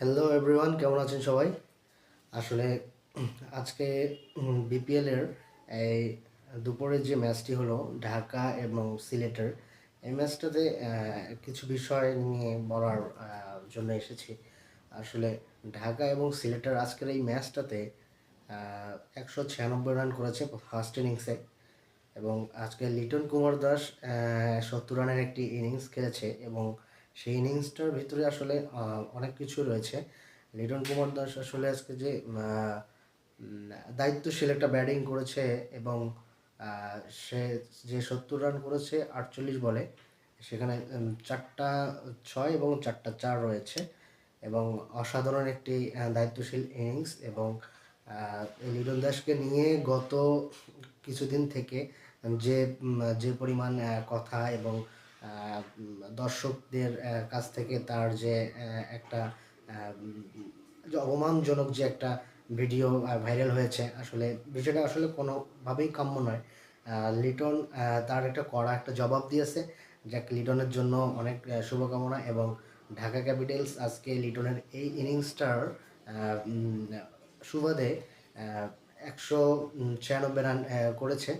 Hello everyone কেমন আছেন সবাই? আসলে, আজকে বিপিএল এর এই দুপুরের যে ম্যাচটি হলো, ঢাকা এবং সিলেটের, এই ম্যাচটাতে কিছু বিষয় নিয়ে বলার জন্য এসেছি। আসলে, ঢাকা এবং সিলেটের আজকের এই ম্যাচটাতে একশো ছিয়ানব্বই রান করেছে ফার্স্ট ইনিংসে এবং আজকে লিটন কুমার দাস সত্তর রানের একটি ইনিংস খেলেছে এবং সেই ইনিংসটার ভিতরে আসলে অনেক কিছু রয়েছে। লিটন কুমার দাস আসলে আজকে যে দায়িত্বশীল একটা ব্যাটিং করেছে এবং সে যে সত্তর রান করেছে আটচল্লিশ বলে, সেখানে চারটা ছয় এবং চারটা চার রয়েছে এবং অসাধারণ একটি দায়িত্বশীল ইনিংস এবং লিটন দাসকে নিয়ে গত কিছুদিন থেকে যে যে পরিমাণ কথা এবং দর্শকদের কাছ থেকে তার যে একটা অপমানজনক যে একটা ভিডিও ভাইরাল হয়েছে, আসলে বিষয়টা আসলে কোনোভাবেই কাম্য নয়। লিটন তার একটা কড়া একটা জবাব দিয়েছে, যাক, লিটনের জন্য অনেক শুভকামনা এবং ঢাকা ক্যাপিটালস আজকে লিটনের এই ইনিংসটার সুবাদে একশো ছিয়ানব্বই রান করেছে।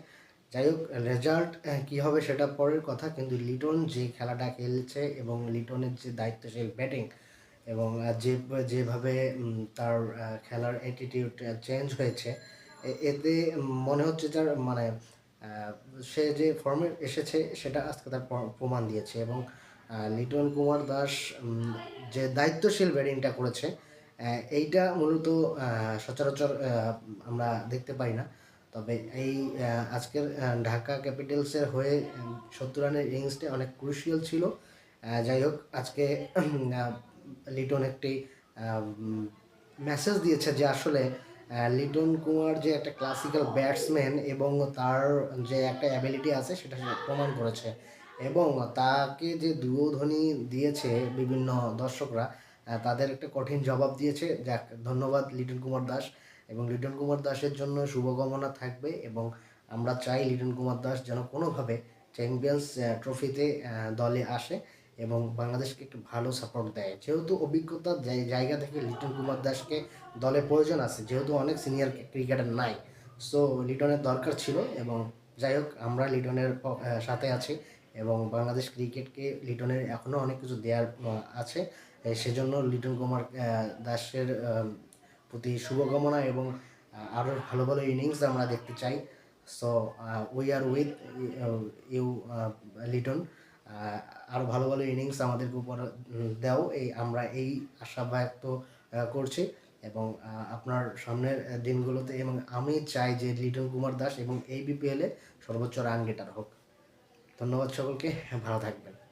যাই হোক রেজাল্ট কী হবে সেটা পরের কথা, কিন্তু লিটন যে খেলাটা খেলছে এবং লিটনের যে দায়িত্বশীল ব্যাটিং এবং যে, যেভাবে তার খেলার অ্যাটিটিউড চেঞ্জ হয়েছে এতে মনে হচ্ছে তার মানে সে যে ফর্মে এসেছে সেটা আজকে তার প্রমাণ দিয়েছে এবং লিটন কুমার দাস যে দায়িত্বশীল ব্যাটিংটা করেছে এইটা মূলত সচরাচর আমরা দেখতে পাই না। তবে এই আজকের ঢাকা ক্যাপিটালসের হয়ে সত্তর রানের ইনিংসটা অনেক ক্রুশিয়াল ছিল। যাই হোক, আজকে লিটন একটি মেসেজ দিয়েছে যে আসলে লিটন কুমার যে একটা ক্লাসিক্যাল ব্যাটসম্যান এবং তার যে একটা অ্যাবিলিটি আছে, সেটা প্রমাণ করেছে। এবং তাকে যে দুয়োধ্বনি দিয়েছে বিভিন্ন দর্শকরা তাদের একটা কঠিন জবাব দিয়েছে। যাক, ধন্যবাদ লিটন কুমার দাস। এবং লিটন কুমার দাসের জন্য শুভকামনা থাকবে এবং আমরা চাই লিটন কুমার দাস যেন কোনোভাবে চ্যাম্পিয়ন্স ট্রফিতে দলে আসে এবং বাংলাদেশকে একটু ভালো সাপোর্ট দেয়। যেহেতু অভিজ্ঞতার জায়- জায়গা থেকে লিটন কুমার দাসকে দলে প্রয়োজন আছে, যেহেতু অনেক সিনিয়র ক্রিকেটার নাই। সো লিটনের দরকার ছিল এবং যাই হোক, আমরা লিটনের সাথে আছি এবং বাংলাদেশ ক্রিকেটকে লিটনের এখনও অনেক কিছু দেওয়ার আছে। সেজন্য লিটন কুমার দাসের প্রতি শুভকামনা এবং আরও ভালো ভালো ইনিংস আমরা দেখতে চাই। So we are with you Liton আরও ভালো ভালো ইনিংস আমাদেরকে উপর দাও। এই, আমরা এই আশা ব্যক্ত করছি। এবং আপনার সামনের দিনগুলোতে এবং আমি চাই যে লিটন কুমার দাস এবং এই বিপিএলে সর্বোচ্চ রান গেটার হোক। ধন্যবাদ সকলকে। ভালো থাকবেন।